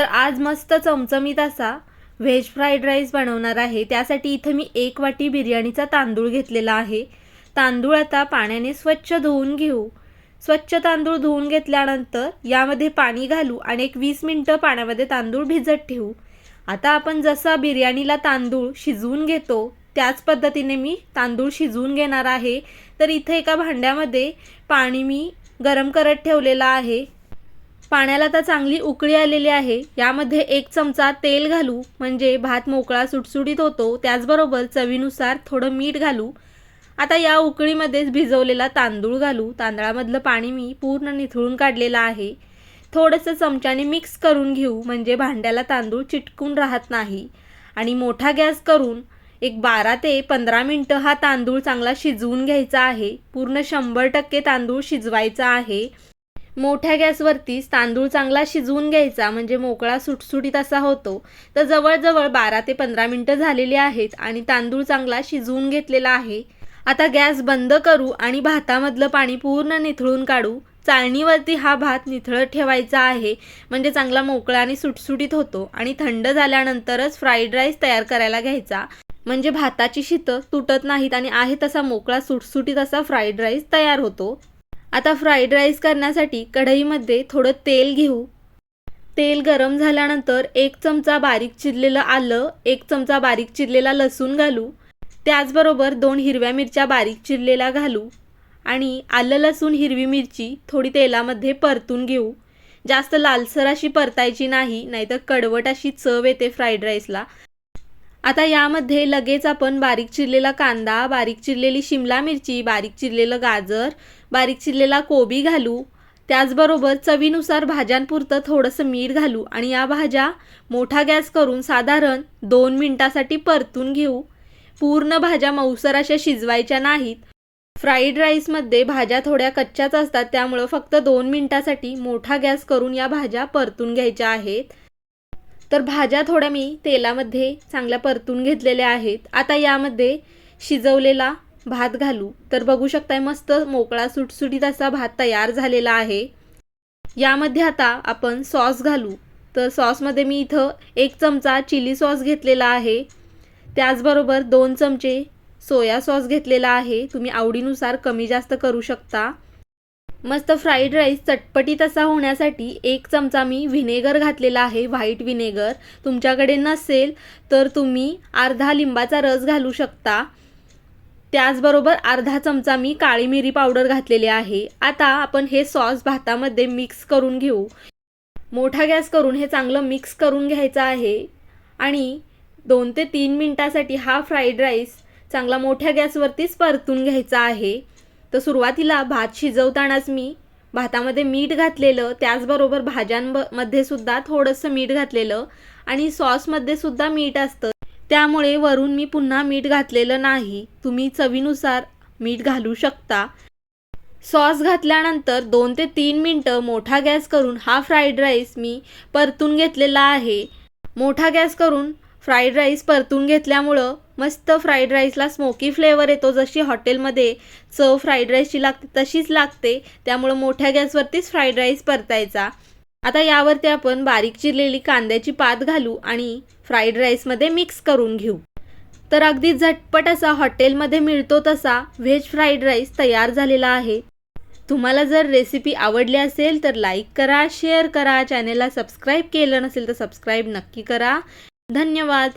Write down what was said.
तर आज मस्त चमचमीत असा व्हेज फ्राईड राईस बनवणार आहे. त्यासाठी इथं मी एक वाटी बिर्याणीचा तांदूळ घेतलेला आहे. तांदूळ आता पाण्याने स्वच्छ धुवून घेऊ. स्वच्छ तांदूळ धुवून घेतल्यानंतर यामध्ये पाणी घालू आणि एक वीस मिनटं पाण्यामध्ये तांदूळ भिजत ठेवू. आता आपण जसा बिर्याणीला तांदूळ शिजवून घेतो त्याच पद्धतीने मी तांदूळ शिजवून घेणार आहे. तर इथे एका भांड्यामध्ये पाणी मी गरम करत ठेवलेलं आहे. पाण्याला तर चांगली उकळी आलेली आहे. यामध्ये एक चमचा तेल घालू म्हणजे भात मोकळा सुटसुटीत होतो. त्याचबरोबर चवीनुसार थोडं मीठ घालू. आता या उकळीमध्येच भिजवलेला तांदूळ घालू. तांदळामधलं पाणी मी पूर्ण निथळून काढलेलं आहे. थोडंसं चमच्याने मिक्स करून घेऊ म्हणजे भांड्याला तांदूळ चिटकून राहत नाही. आणि मोठा गॅस करून एक बारा ते पंधरा मिनटं हा तांदूळ चांगला शिजवून घ्यायचा आहे. पूर्ण शंभर टक्के तांदूळ शिजवायचा आहे. मोठ्या गॅसवरतीच तांदूळ चांगला शिजवून घ्यायचा म्हणजे मोकळा सुटसुटीत असा होतो. तर जवळजवळ बारा ते पंधरा मिनटं झालेली आहेत आणि तांदूळ चांगला शिजवून घेतलेला आहे. आता गॅस बंद करू आणि भातामधलं पाणी पूर्ण निथळून काढू. चाळणीवरती हा भात निथळत ठेवायचा आहे म्हणजे चांगला मोकळा आणि सुटसुटीत होतो आणि थंड झाल्यानंतरच फ्राईड राईस तयार करायला घ्यायचा. म्हणजे भाताची शीतं तुटत नाहीत आणि आहे तसा मोकळा सुटसुटीत असा फ्राईड राईस तयार होतो. आता फ्राईड राईस करण्यासाठी कढईमध्ये थोडं तेल घेऊ. तेल गरम झाल्यानंतर एक चमचा बारीक चिरलेलं आलं एक चमचा बारीक चिरलेला लसूण घालू. त्याचबरोबर दोन हिरव्या मिरच्या बारीक चिरलेल्या घालू आणि आलं लसूण हिरवी मिरची थोडी तेलामध्ये परतून घेऊ. जास्त लालसर अशी परतायची नाही नाहीतर कडवट अशी चव येते फ्राईड राईसला आता यामध्ये लगेच आपण बारीक चिरलेला कांदा बारीक चिरलेली शिमला मिरची बारीक चिरलेलं गाजर बारीक चिरलेला कोबी घालू. त्याचबरोबर चवीनुसार भाज्यांपुरतं थोडंसं मीठ घालू आणि या भाज्या मोठा गॅस करून साधारण दोन मिनटासाठी परतून घेऊ. पूर्ण भाज्या मऊसर अशा शिजवायच्या नाहीत. फ्राईड राईसमध्ये भाज्या थोड्या कच्च्याच असतात त्यामुळं फक्त दोन मिनटासाठी मोठा गॅस करून या भाज्या परतून घ्यायच्या आहेत. तर भाज्या थोड्या मी तेलामध्ये चांगल्या परतून घेतलेल्या आहेत. आता यामध्ये शिजवलेला भात घालू. तर बघू शकताय मस्त मोकळा सुटसुटीत असा भात तयार झालेला आहे. यामध्ये आता आपण सॉस घालू. तर सॉसमध्ये मी इथं एक चमचा चिली सॉस घेतलेला आहे. त्याचबरोबर दोन चमचे सोया सॉस घेतलेला आहे. तुम्ही आवडीनुसार कमी जास्त करू शकता. मस्त फ्राईड राईस चटपटीत असा होण्यासाठी एक चमचा मी व्हिनेगर घातलेला आहे व्हाईट व्हिनेगर तुमच्याकडे नसेल तर तुम्ही अर्धा लिंबाचा रस घालू शकता. त्याचबरोबर अर्धा चमचा मी काळी मिरी पावडर घातलेली आहे. आता आपण हे सॉस भातामध्ये मिक्स करून घेऊ. मोठा गॅस करून हे चांगलं मिक्स करून घ्यायचं आहे. आणि दोन ते तीन मिनटासाठी हा फ्राईड राईस चांगला मोठ्या गॅसवरतीच परतून घ्यायचा आहे. तर सुरुवातीला भात शिजवतानाच मी भातामध्ये मीठ घातलेलं त्याचबरोबर भाज्यांमध्ये सुद्धा थोडंसं मीठ घातलेलं आणि सॉसमध्ये सुद्धा मीठ असतं. त्यामुळे वरून मी पुन्हा मीठ घातलेलं नाही. तुम्ही चवीनुसार मीठ घालू शकता. सॉस घातल्यानंतर दोन ते तीन मिनटं मोठा गॅस करून हा फ्राईड राईस मी परतून घेतलेला आहे. मोठा गॅस करून फ्राईड राईस परतून घेतल्यामुळं मस्त फ्राईड राईसला स्मोकी फ्लेवर येतो. जशी हॉटेलमध्ये चव फ्राईड राईसची लागते तशीच लागते. त्यामुळं मोठ्या गॅसवरतीच फ्राईड राईस परतायचा. आता यावरती आपण बारीक चिरलेली कांद्याची पात घालू आणि फ्राईड राईसमध्ये मिक्स करून घेऊ. तर अगदी झटपट असा हॉटेलमध्ये मिळतो तसा व्हेज फ्राईड राईस तयार झालेला आहे. तुम्हाला जर रेसिपी आवडली असेल तर लाईक करा शेअर करा. चॅनेलला सबस्क्राईब केलं नसेल तर सबस्क्राईब नक्की करा. धन्यवाद.